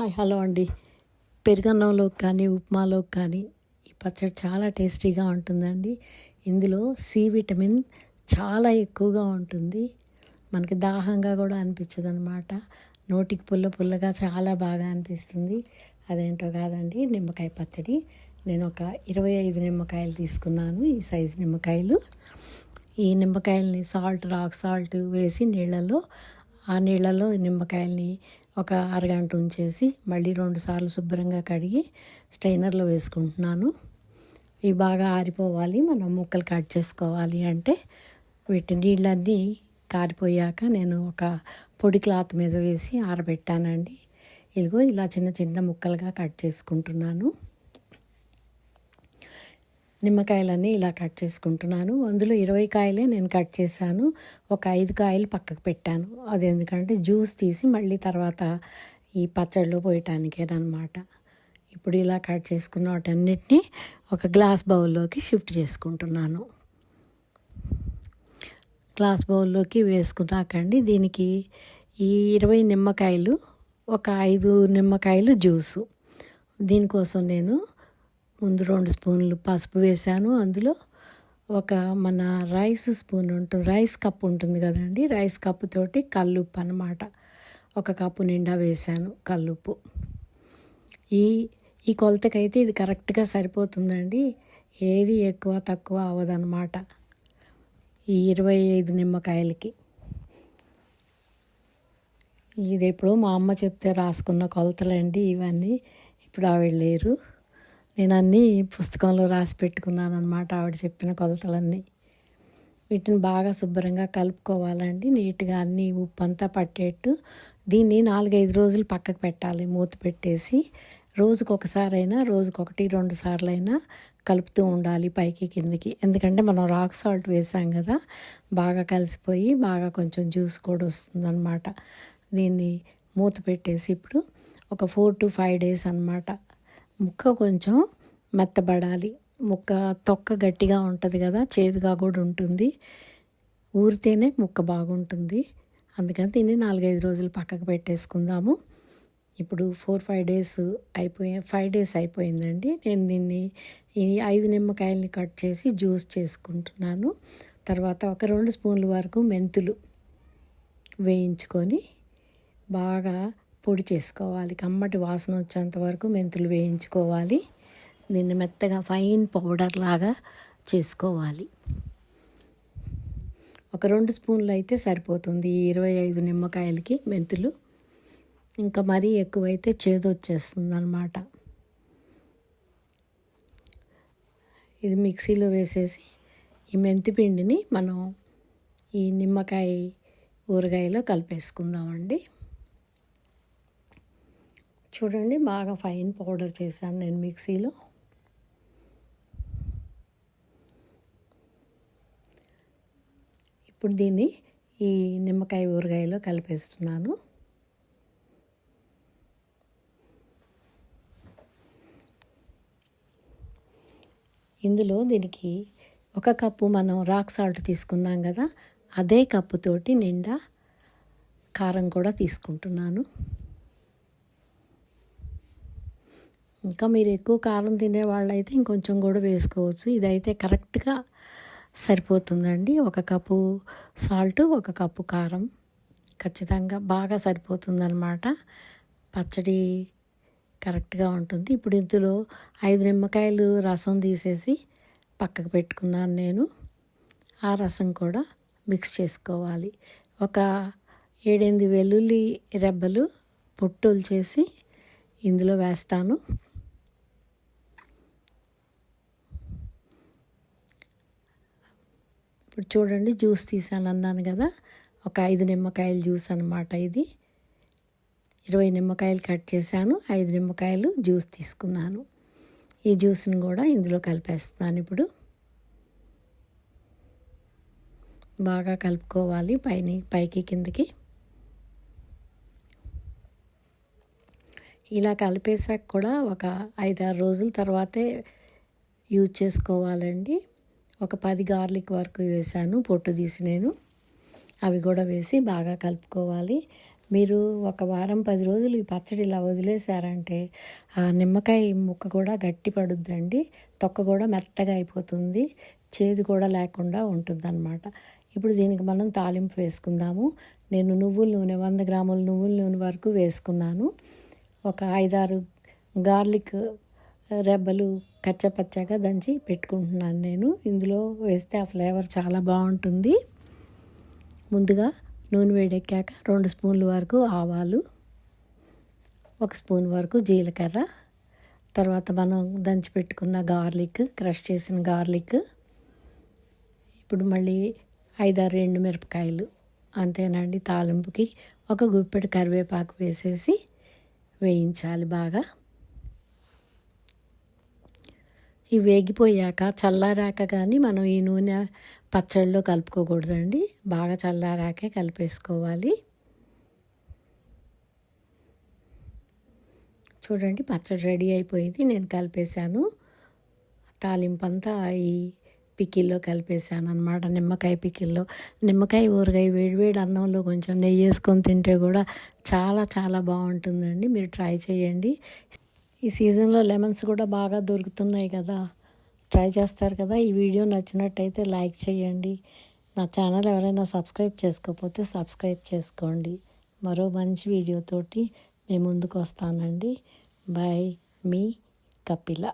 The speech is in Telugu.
హాయ్ హలో అండి. పెరుగన్నంలోకి కానీ ఉప్మాలోకి కానీ ఈ పచ్చడి చాలా టేస్టీగా ఉంటుందండి. ఇందులో సి విటమిన్ చాలా ఎక్కువగా ఉంటుంది. మనకి దాహంగా కూడా అనిపించదు అనమాట నోటికి పుల్ల పుల్లగా చాలా బాగా అనిపిస్తుంది. అదేంటో కాదండి నిమ్మకాయ పచ్చడి. నేను ఒక ఇరవై ఐదు నిమ్మకాయలు తీసుకున్నాను ఈ సైజు నిమ్మకాయలు. ఈ నిమ్మకాయలని సాల్ట్ రాక్ సాల్ట్ వేసి నీళ్ళలో ఆ నీళ్ళలో నిమ్మకాయల్ని ఒక అరగంట ఉంచేసి మళ్ళీ రెండు సార్లు శుభ్రంగా కడిగి స్ట్రైనర్లో వేసుకుంటున్నాను. ఇవి బాగా ఆరిపోవాలి. మనం ముక్కలు కట్ చేసుకోవాలి అంటే వీటి నీళ్ళన్నీ కారిపోయాక నేను ఒక పొడి క్లాత్ మీద వేసి ఆరబెట్టానండి. ఇదిగో ఇలా చిన్న చిన్న ముక్కలుగా కట్ చేసుకుంటున్నాను. నిమ్మకాయలన్నీ ఇలా కట్ చేసుకుంటున్నాను. అందులో ఇరవై కాయలే నేను కట్ చేశాను. ఒక ఐదు కాయలు పక్కకు పెట్టాను. అది ఎందుకంటే జ్యూస్ తీసి మళ్ళీ తర్వాత ఈ పచ్చడిలో పోయటానికేనమాట. ఇప్పుడు ఇలా కట్ చేసుకున్న వాటన్నిటిని ఒక గ్లాస్ బౌల్లోకి షిఫ్ట్ చేసుకుంటున్నాను. గ్లాస్ బౌల్లోకి వేసుకున్నాకండి. దీనికి ఈ ఇరవై నిమ్మకాయలు ఒక ఐదు నిమ్మకాయలు జ్యూసు. దీనికోసం నేను ముందు రెండు స్పూన్లు పసుపు వేసాను. అందులో ఒక మన రైస్ స్పూన్ ఉంటుంది రైస్ కప్ ఉంటుంది కదండి రైస్ కప్పు తోటి కల్లుప్పు అనమాట ఒక కప్పు నిండా వేసాను కల్లుప్పు. ఈ ఈ కొలతకైతే ఇది కరెక్ట్గా సరిపోతుందండి. ఏది ఎక్కువ తక్కువ అవ్వదనమాట ఈ ఇరవై ఐదు నిమ్మకాయలకి. ఇది ఎప్పుడో మా అమ్మ చెప్తే రాసుకున్న కొలతలండి ఇవన్నీ. ఇప్పుడు ఆవిడ లేరు. నేను అన్నీ పుస్తకంలో రాసి పెట్టుకున్నాను అనమాట ఆవిడ చెప్పిన కొలతలన్నీ. వీటిని బాగా శుభ్రంగా కలుపుకోవాలండి. నీట్గా అన్ని ఉప్పు అంతా పట్టేట్టు దీన్ని నాలుగైదు రోజులు పక్కకు పెట్టాలి మూత పెట్టేసి. రోజుకు ఒకసారైనా రోజుకు రెండు సార్లు అయినా కలుపుతూ ఉండాలి పైకి కిందికి. ఎందుకంటే మనం రాక్ సాల్ట్ వేసాం కదా బాగా కలిసిపోయి బాగా కొంచెం జ్యూస్ కూడా వస్తుందన్నమాట. దీన్ని మూత పెట్టేసి ఇప్పుడు ఒక ఫోర్ టు ఫైవ్ డేస్ అనమాట ముక్క కొంచెం మెత్తబడాలి. ముక్క తొక్క గట్టిగా ఉంటుంది కదా చేదుగా కూడా ఉంటుంది. ఊరితేనే ముక్క బాగుంటుంది. అందుకని దీన్ని నాలుగైదు రోజులు పక్కకు పెట్టేసుకుందాము. ఇప్పుడు ఫోర్ ఫైవ్ డేస్ అయిపోయి ఫైవ్ డేస్ అయిపోయిందండి. నేను దీన్ని ఈ ఐదు నిమ్మకాయలని కట్ చేసి జ్యూస్ చేసుకుంటున్నాను. తర్వాత ఒక రెండు స్పూన్ల వరకు మెంతులు వేయించుకొని బాగా పొడి చేసుకోవాలి. కమ్మటి వాసన వచ్చేంత వరకు మెంతులు వేయించుకోవాలి. దీన్ని మెత్తగా ఫైన్ పౌడర్ లాగా చేసుకోవాలి. ఒక రెండు స్పూన్లు అయితే సరిపోతుంది. ఇరవై ఐదు నిమ్మకాయలకి మెంతులు. ఇంకా మరీ ఎక్కువైతే చేదు వచ్చేస్తుంది అనమాట ఇది మిక్సీలో వేసేసి ఈ మెంతి పిండిని మనం ఈ నిమ్మకాయ ఊరగాయలో కలిపేసుకుందామండి. చూడండి బాగా ఫైన్ పౌడర్ చేశాను నేను మిక్సీలో. ఇప్పుడు దీన్ని ఈ నిమ్మకాయ ఊరగాయలో కలిపేస్తున్నాను. ఇందులో దీనికి ఒక కప్పు మనం రాక్ సాల్ట్ తీసుకున్నాం కదా అదే కప్పుతోటి నిండా కారం కూడా తీసుకుంటున్నాను. ఇంకా మీరు ఎక్కువ కారం తినే వాళ్ళైతే ఇంకొంచెం కూడా వేసుకోవచ్చు. ఇదైతే కరెక్ట్గా సరిపోతుందండి. ఒక కప్పు సాల్ట్ ఒక కప్పు కారం. ఖచ్చితంగా బాగా సరిపోతుందన్నమాట. పచ్చడి కరెక్ట్గా ఉంటుంది. ఇప్పుడు ఇందులో ఐదు నిమ్మకాయలు రసం తీసేసి పక్కకు పెట్టుకున్నాను నేను. ఆ రసం కూడా మిక్స్ చేసుకోవాలి. ఒక ఏడెనిమిది వెల్లుల్లి రెబ్బలు పొట్టులు చేసి ఇందులో వేస్తాను. ఇప్పుడు చూడండి జ్యూస్ తీసాను అన్నాను కదా. ఒక ఐదు నిమ్మకాయల జ్యూస్ అనమాట ఇది. ఇరవై నిమ్మకాయలు కట్ చేశాను ఐదు నిమ్మకాయలు జ్యూస్ తీసుకున్నాను. ఈ జ్యూస్ని కూడా ఇందులో కలిపేస్తున్నాను ఇప్పుడు. బాగా కలుపుకోవాలి పైన పైకి కిందకి. ఇలా కలిపేసాక కూడా ఒక ఐదారు రోజుల తర్వాతే యూజ్ చేసుకోవాలండి. ఒక పది గార్లిక్ వరకు వేసాను పొట్టు తీసి నేను. అవి కూడా వేసి బాగా కలుపుకోవాలి. మీరు ఒక వారం పది రోజులు ఈ పచ్చడి ఇలా వదిలేశారంటే ఆ నిమ్మకాయ ముక్క కూడా గట్టి పడుద్దండి. తొక్క కూడా మెత్తగా అయిపోతుంది. చేదు కూడా లేకుండా ఉంటుందన్నమాట. ఇప్పుడు దీనికి మనం తాలింపు వేసుకుందాము. నేను నువ్వుల నూనె వంద గ్రాముల నువ్వుల నూనె వరకు వేసుకున్నాను. ఒక ఐదారు గార్లిక్ రెబ్బలు కచ్చపచ్చగా దంచి పెట్టుకుంటున్నాను నేను. ఇందులో వేస్తే ఆ ఫ్లేవర్ చాలా బాగుంటుంది. ముందుగా నూనె వేడెక్కాక రెండు స్పూన్ల వరకు ఆవాలు ఒక స్పూన్ వరకు జీలకర్ర తర్వాత మనం దంచి పెట్టుకున్న గార్లిక్ క్రష్ చేసిన గార్లిక్ ఇప్పుడు మళ్ళీ ఐదారు ఎండు మిరపకాయలు అంతేనండి. తాలింపుకి ఒక గుప్పెడు కరివేపాకు వేసేసి వేయించాలి బాగా. ఇవి వేగిపోయాక చల్లారాక కానీ మనం ఈ నూనె పచ్చడిలో కలుపుకోకూడదండి. బాగా చల్లారాకే కలిపేసుకోవాలి. చూడండి పచ్చడి రెడీ అయిపోయింది. నేను కలిపేశాను. తాలింపు అంతా ఈ పికిల్లో కలిపేసాను అనమాట నిమ్మకాయ పికిల్లో. నిమ్మకాయ ఊరగాయ వేడివేడి అన్నంలో కొంచెం నెయ్యి వేసుకొని తింటే కూడా చాలా చాలా బాగుంటుందండి. మీరు ట్రై చేయండి. ఈ సీజన్లో లెమన్స్ కూడా బాగా దొరుకుతున్నాయి కదా. ట్రై చేస్తారు కదా. ఈ వీడియో నచ్చినట్టయితే లైక్ చేయండి. నా ఛానల్ ఎవరైనా సబ్స్క్రైబ్ చేసుకోకపోతే సబ్స్క్రైబ్ చేసుకోండి. మరో మంచి వీడియోతోటి మేము ముందుకు వస్తానండి. బాయ్ మీ కపిల.